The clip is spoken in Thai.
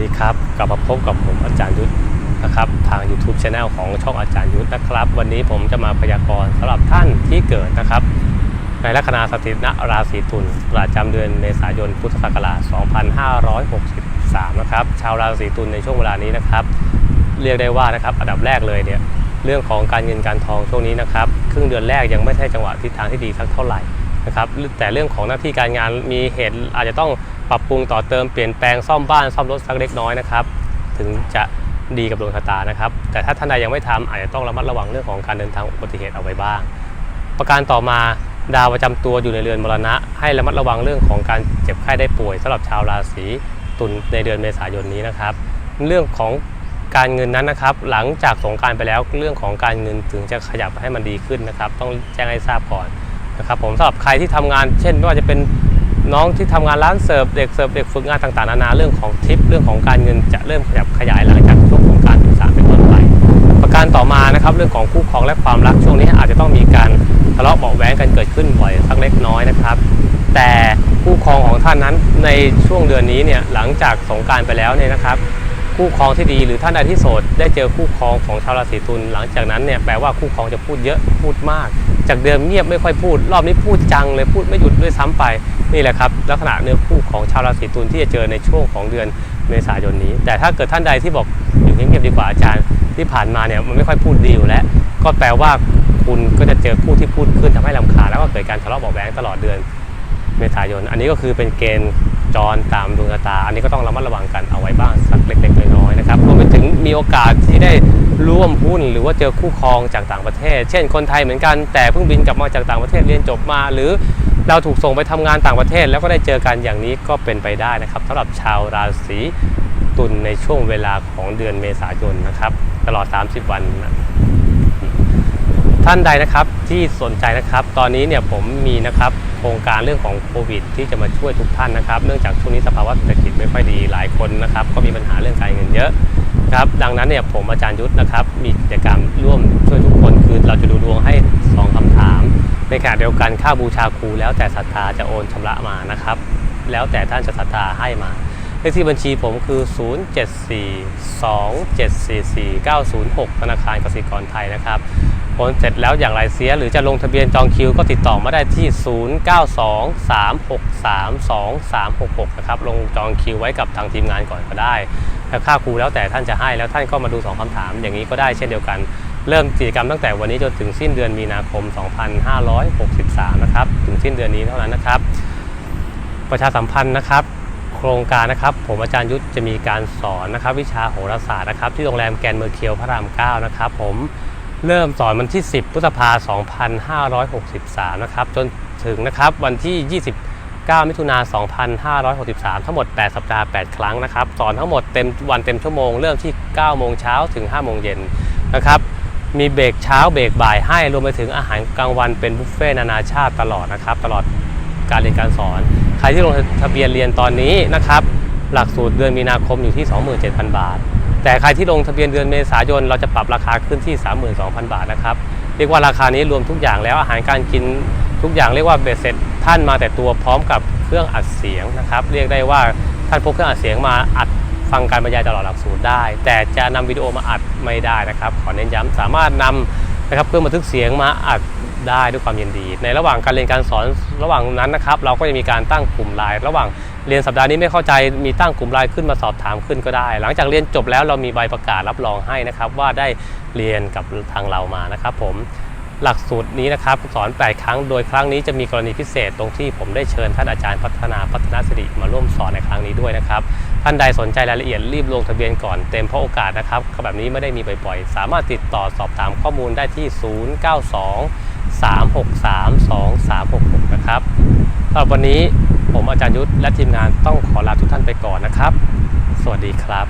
ดีครับ กลับมาพบกับผมอาจารย์ยุทธนะครับ ทาง YouTube Channel ของช่องอาจารย์ยุทธนะครับ วันนี้ผมจะมาพยากรณ์สำหรับท่านที่เกิดนะครับ ในลัคนาสถิตณราศีตุลประจำเดือนเมษายนพุทธศักราช 2563 นะครับ ชาวราศีตุลในช่วงเวลานี้นะครับ เรียกได้ว่านะครับอันดับแรกเลยเนี่ยเรื่องของการเงินการทองช่วงนี้นะครับ ครึ่งเดือนแรกยังไม่ใช่จังหวะทิศทางที่ดีสักเท่าไหร่นะครับแต่เรื่องของหน้าที่การงานมีเหตุอาจจะต้อง ปรับปรุงต่อเติมเปลี่ยนแปลงซ่อมบ้านซ่อมรถสักเล็กน้อยนะครับถึงจะดีกับดวงชะตานะครับ แต่ถ้าท่านใดยังไม่ทำอาจจะต้องระมัดระวังเรื่องของการเดินทางอุบัติเหตุเอาไว้บ้าง ประการต่อมาดาวประจำตัวอยู่ในเรือนมรณะ ให้ระมัดระวังเรื่องของการเจ็บไข้ได้ป่วยสำหรับชาวราศีตุลในเดือนเมษายนนี้นะครับ เรื่องของการเงินนั้นนะครับ หลังจากสงการไปแล้วเรื่องของการเงินถึงจะขยับให้มันดีขึ้นนะครับ ต้องแจ้งให้ทราบก่อนนะครับผมสำหรับใครที่ทำงาน เช่นไม่ว่าจะเป็น น้องที่ทำงานร้านเสิร์ฟเด็กเสิร์ฟเด็กฝึกงานต่างๆนานาเรื่องของทิปเรื่องของการเงินจะเริ่มขยับขยายหลังจากช่วงสงการถึงสามเป็นต้นไป ประการต่อมานะครับเรื่องของคู่ครองและความรักช่วงนี้อาจจะต้องมีการทะเลาะเบาะแว้งกันเกิดขึ้นบ่อยสักเล็กน้อยนะครับ แต่คู่ครองของท่านนั้นในช่วงเดือนนี้เนี่ยหลังจากสงการไปแล้วเนี่ยนะครับ คู่ครองที่ดีหรือท่านใดที่โสดได้เจอคู่ครองของชาวราศีตุลหลังจากนั้นเนี่ยแปลว่าคู่ครองจะพูดเยอะพูดมาก จากเดิมเงียบไม่ค่อยพูด รอบนี้พูดจังเลยพูดไม่หยุดด้วยซ้ำไป นี่แหละครับลักษณะเนื้อคู่ของชาวราศีตุลที่จะเจอในช่วงของเดือนเมษายนนี้ แต่ถ้าเกิดท่านใดที่บอกอยู่เงียบๆดีกว่าอาจารย์ที่ผ่านมาเนี่ยมันไม่ค่อยพูดดีอยู่แล้ว ก็แปลว่าคุณก็จะเจอคู่ที่พูดขึ้นทำให้ลำคาแล้วก็เกิดการทะเลาะเบาะแว้งตลอดเดือนเมษายน อันนี้ก็คือเป็นเกณฑ์จรตามดวงตา อันนี้ก็ต้องระมัดระวังกันเอาไว้บ้างสักเล็กๆน้อยๆนะครับรวมไปถึงมีโอกาสที่ได้ร่วมหุ้นหรือว่าเจอคู่ครองจากต่างประเทศ เช่นคนไทยเหมือนกันแต่เพิ่งบินกลับมาจากต่างประเทศเรียนจบมาหรือ เราถูกส่งไปทำงานต่างประเทศ แล้วก็ได้เจอกันอย่างนี้ก็เป็นไปได้นะครับสำหรับชาวราศีตุลในช่วงเวลาของเดือนเมษายนนะครับ ตลอด 30 วันนะท่านใดนะครับที่สนใจนะครับ ตอนนี้เนี่ยผมมีนะครับโครงการเรื่องของโควิด ที่จะมาช่วยทุกท่านนะครับ เนื่องจากช่วงนี้สภาวะเศรษฐกิจไม่ค่อยดีหลายคนนะครับ ก็มีปัญหาเรื่องการเงินเยอะ ครับ ดังนั้นเนี่ยผมอาจารย์ยุทธนะครับ มีกิจกรรมร่วมช่วยทุกคนคือเราจะดูดวงให้ 2คำถาม ในขณะเดียวกันค่าบูชาครูแล้วแต่ศรัทธาจะโอนชำระมานะครับ แล้วแต่ท่านจะศรัทธาให้มาเลขที่บัญชีผมคือ 0742744906 ธนาคารกสิกรไทยนะครับ โอนเสร็จแล้วอย่างไรเสียหรือจะลงทะเบียนจองคิวก็ติดต่อมาได้ที่ 0923632366 นะครับ ลงจองคิวไว้กับทางทีมงานก่อนก็ได้ถ้าค่าครูแล้วแต่ท่านจะให้แล้วท่านก็มาดู 2คำถาม อย่างนี้ก็ได้เช่นเดียวกัน เริ่มกิจกรรมตั้งแต่วันนี้จนถึงสิ้นเดือนมีนาคม 2563 นะครับ ถึงสิ้นเดือนนี้เท่านั้นนะครับ ประชาสัมพันธ์นะครับโครงการนะครับผมอาจารย์ยุทธจะมีการสอนนะครับ วิชาโหราศาสตร์นะครับ ที่โรงแรมแกนเมอร์เคียวพระราม 9 นะครับผม เริ่มสอนวันที่ 10 พฤษภาคม 2563 นะครับ จนถึงนะครับวันที่ 29 มิถุนายน2563 ทั้งหมด 8 สัปดาห์ 8 ครั้งนะครับ สอนทั้งหมดเต็มวันเต็มชั่วโมง เริ่มที่ 9 โมงเช้าถึง 5 โมงเย็นนะครับ มีเบรกเช้าเบรกบ่ายให้ รวมไปถึงอาหารกลางวันเป็นบุฟเฟ่ต์นานาชาติตลอดนะครับ ตลอดการเรียนการสอน ใครที่ลงทะเบียนเรียนตอนนี้นะครับ หลักสูตรเดือนมีนาคมอยู่ที่ 27,000 บาท แต่ใครที่ลงทะเบียนเดือนเมษายน เราจะปรับราคาขึ้นที่ 32,000 บาทนะครับเรียกว่าราคานี้รวมทุกอย่างแล้วอาหารการกินทุกอย่างเรียกว่าเบสเสร็จท่านมาแต่ตัวพร้อมกับเครื่องอัดเสียงนะครับ เรียกได้ว่าท่านพกเครื่องอัดเสียงมาอัดฟังการบรรยายตลอดหลักสูตรได้ แต่จะนำวิดีโอมาอัดไม่ได้นะครับ ขอเน้นย้ำสามารถนำนะครับเครื่องบันทึกเสียงมาอัดได้ด้วยความยินดี ในระหว่างการเรียนการสอนระหว่างนั้นนะครับ เราก็จะมีการตั้งกลุ่มไลน์ระหว่าง เรียนสัปดาห์นี้ไม่เข้าใจมีตั้งกลุ่มไลน์ขึ้นมาสอบถามขึ้นก็ได้ หลังจากเรียนจบแล้วเรามีใบประกาศรับรองให้นะครับ ว่าได้เรียนกับทางเรามานะครับผมหลักสูตรนี้นะครับสอน 8 ครั้ง โดยครั้งนี้จะมีกรณีพิเศษตรงที่ผมได้เชิญท่านอาจารย์พัฒนาพัฒนาสิริมาร่วมสอนในครั้งนี้ด้วยนะครับ ท่านใดสนใจรายละเอียดรีบลงทะเบียนก่อนเต็มเพราะโอกาสนะครับแบบนี้ไม่ได้มีบ่อยๆ สามารถติดต่อสอบถามข้อมูลได้ที่ 092 363 2366 นะครับสำหรับวันนี้ ผมอาจารย์ยุทธและทีมงานต้องขอลาทุกท่านไปก่อนนะครับ สวัสดีครับ